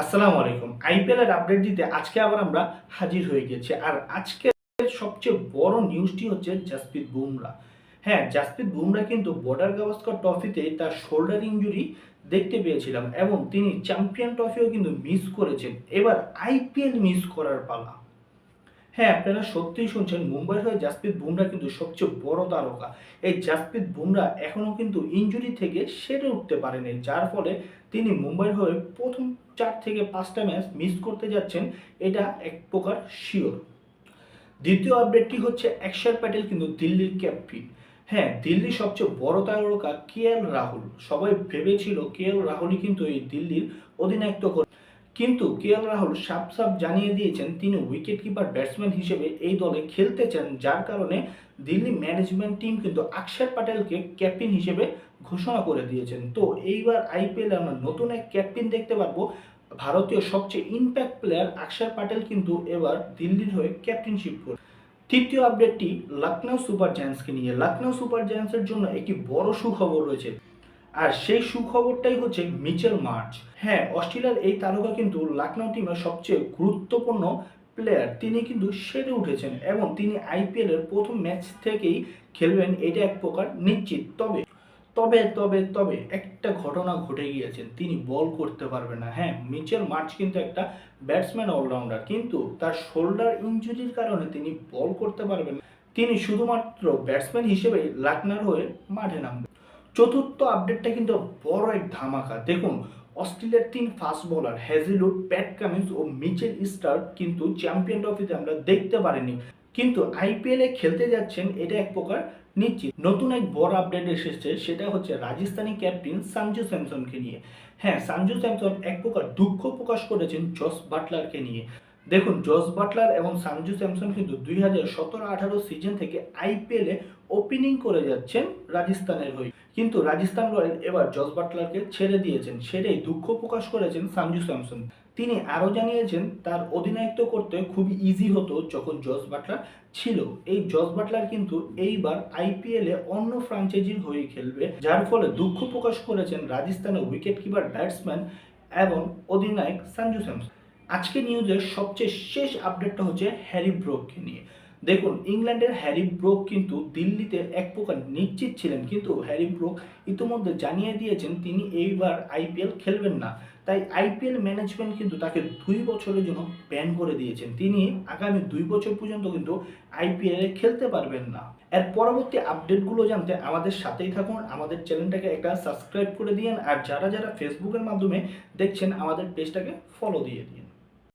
আসসালামু আলাইকুম। আইপিএল এর আপডেট দিতে আজকে আবার আমরা হাজির হয়ে গেছি। আর আজকে সবচেয়ে বড় নিউজটি হচ্ছে জাসপ্রীত বুমরা। হ্যাঁ জাসপ্রীত বুমরা কিন্তু বর্ডার গাভাস্কর ট্রফিতে তার শোল্ডার ইঞ্জুরি দেখতে পেয়েছিলাম এবং তিনি চ্যাম্পিয়ন ট্রফিও কিন্তু মিস করেছেন। এবার আইপিএল মিস করার পালা। হ্যাঁ আপনারা সত্যিই শুনছেন, মুম্বাইয়ের হয়ে জাসপ্রীত বুমরা কিন্তু সবচেয়ে বড় তারকা। এই জাসপ্রীত বুমরা এখনও কিন্তু ইঞ্জুরি থেকে সেরে উঠতে পারেনি, যার ফলে তিনি মুম্বাইয়ের হয়ে প্রথম চার থেকে পাঁচটা ম্যাচ মিস করতে যাচ্ছেন, এটা এক প্রকার শিওর দ্বিতীয় আপডেটটি হচ্ছে অক্ষর প্যাটেল কিন্তু দিল্লির ক্যাপ্টেন হ্যাঁ দিল্লির সবচেয়ে বড় তারকা কে এল রাহুল। সবাই ভেবেছিল কে এল রাহুলই কিন্তু এই দিল্লির অধিনায়কত্ব করবে। কিন্তু কে এল রাহুল সাপ সাপ জানিয়ে দিয়েছেন, তিনি উইকেট কিপার ব্যাটসম্যান হিসেবে এই দলে খেলতে চান, যার কারণে দিল্লি ম্যানেজমেন্ট টিম কিন্তু অক্ষর প্যাটেলকে ক্যাপ্টেন হিসেবে ঘোষণা করে দিয়েছেন। তো এইবার আইপিএলে আমরা নতুন এক ক্যাপ্টেন দেখতে পারব। ভারতীয় সবচেয়ে ইম্প্যাক্ট প্লেয়ার অক্ষর প্যাটেল কিন্তু এবার দিল্লির হয়ে ক্যাপ্টেনশিপ করবে তৃতীয় আপডেটটি লখনৌ সুপার জায়ান্টসকে নিয়ে। লখনৌ সুপার জায়ান্টসের জন্য একটি বড় সুখবর রয়েছে। আর সেই সুখবরটাই হচ্ছে মিচেল মার্চ। হ্যাঁ অস্ট্রেলিয়ার এই তারকা কিন্তু লখনৌ টিমের সবচেয়ে গুরুত্বপূর্ণ প্লেয়ার তিনি কিন্তু সেরে উঠেছেন এবং তিনি আইপিএল এর প্রথম ম্যাচ থেকেই খেলবেন, এটা এক প্রকার নিশ্চিত। তবে তবে তবে তবে একটা ঘটনা ঘটে গিয়েছেন তিনি বল করতে পারবে না। হ্যাঁ মিচেল মার্চ কিন্তু একটা ব্যাটসম্যান অলরাউন্ডার কিন্তু তার শোল্ডার ইঞ্জুরির কারণে তিনি বল করতে পারবেন তিনি শুধুমাত্র ব্যাটসম্যান হিসেবে লাকনার হয়ে মাঠে নামবে চতুর্থ আপডেটটা কিন্তু বড় এক ধামাকা। দেখুন, অস্ট্রেলিয়ার তিন fast bowler Hazlewood Pat Cummins ও মিচেল স্টার্ক কিন্তু চ্যাম্পিয়ন ট্রফিতে আমরা দেখতে পারিনি। কিন্তু আইপিএলে খেলতে যাচ্ছেন, এটা এক প্রকার নিশ্চিত। নতুন এক বড় আপডেট এসেছে, সেটা হচ্ছে রাজস্থানী ক্যাপ্টেন সঞ্জু স্যামসনকে নিয়ে। হ্যাঁ সঞ্জু স্যামসন এক প্রকার দুঃখ প্রকাশ করেছেন জস বাটলারকে নিয়ে। দেখুন জস বাটলার এবং সঞ্জু স্যামসন কিন্তু দুই হাজার সতেরো আঠারো সিজন থেকে আইপিএলে ওপেনিং করে যাচ্ছেন রাজস্থানের হয়ে। কিন্তু রাজস্থান রয়্যাল এবার জস বাটলারকে ছেড়ে দিয়েছেন, সেটাই দুঃখ প্রকাশ করেছেন সঞ্জু স্যামসন। তিনি আরও জানিয়েছেন, তার অধিনায়িত্ব করতে খুবই ইজি হতো যখন জস বাটলার ছিল। এই জস বাটলার কিন্তু এইবার আইপিএলে অন্য ফ্রাঞ্চাইজির হয়ে খেলবে, যার ফলে দুঃখ প্রকাশ করেছেন রাজস্থানের উইকেট কিপার ব্যাটসম্যান এবং অধিনায়ক সঞ্জু স্যামসন। আজকে নিউজের সবচেয়ে শেষ আপডেটটা হচ্ছে হ্যারি ব্রোককে নিয়ে। দেখুন, ইংল্যান্ডের হ্যারি ব্রোক কিন্তু দিল্লিতে এক প্রকার নিশ্চিত ছিলেন, কিন্তু হ্যারি ব্রোক ইতিমধ্যে জানিয়ে দিয়েছেন তিনি এইবার আইপিএল খেলবেন না। তাই আইপিএল ম্যানেজমেন্ট কিন্তু তাকে দুই বছরের জন্য ব্যান করে দিয়েছেন। তিনি আগামী দুই বছর পর্যন্ত কিন্তু আইপিএলে খেলতে পারবেন না। এর পরবর্তী আপডেটগুলো জানতে আমাদের সাথেই থাকুন, আমাদের চ্যানেলটাকে একটা সাবস্ক্রাইব করে দিন আর যারা যারা ফেসবুকের মাধ্যমে দেখছেন, আমাদের পেজটাকে ফলো দিয়ে দিন